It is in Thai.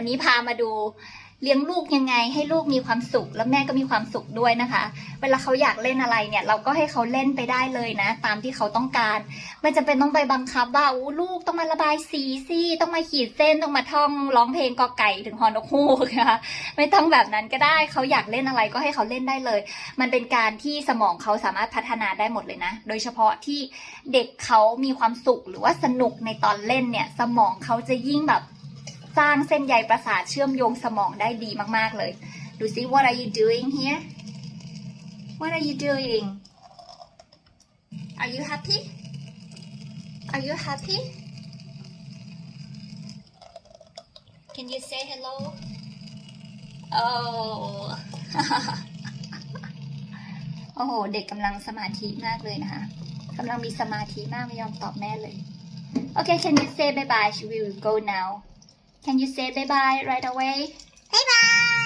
วันนี้พามาดูเลี้ยงลูกยังไง ให้ลูกมีความสุข แล้วแม่ก็มีความสุขด้วยนะคะ เวลาเขาอยากเล่นอะไรเนี่ย เราก็ให้เขาเล่นไปได้เลยนะ ตามที่เขาต้องการไม่จำเป็นต้องไปบังคับว่าอู้ลูกต้องมาระบายสีสิต้องมาขีดเส้นต้องมาท่องร้องเพลงกอไก่ถึงฮอนกฮูกนะคะไม่ต้องแบบนั้นก็ได้เขาอยากเล่นอะไรก็ให้เขาเล่นได้เลย มันเป็นการที่สมองเขาสามารถพัฒนาได้หมดเลยนะ โดยเฉพาะที่เด็กเขามีความสุขหรือว่าสนุกในตอนเล่นเนี่ย สมองเขาจะยิ่งแบบ สร้างเส้นใยประสาทเชื่อมโยงสมองได้ดีมากๆเลย ดูสิ what are you doing here what are you doing are you happy are you happy can you say hello oh โอ้โห เด็กกำลังสมาธิมากเลยนะคะกำลังมีสมาธิมากไม่ยอมตอบแม่เลยโอเค can you say bye bye we will go now can you say bye bye right away บ๊ายบาย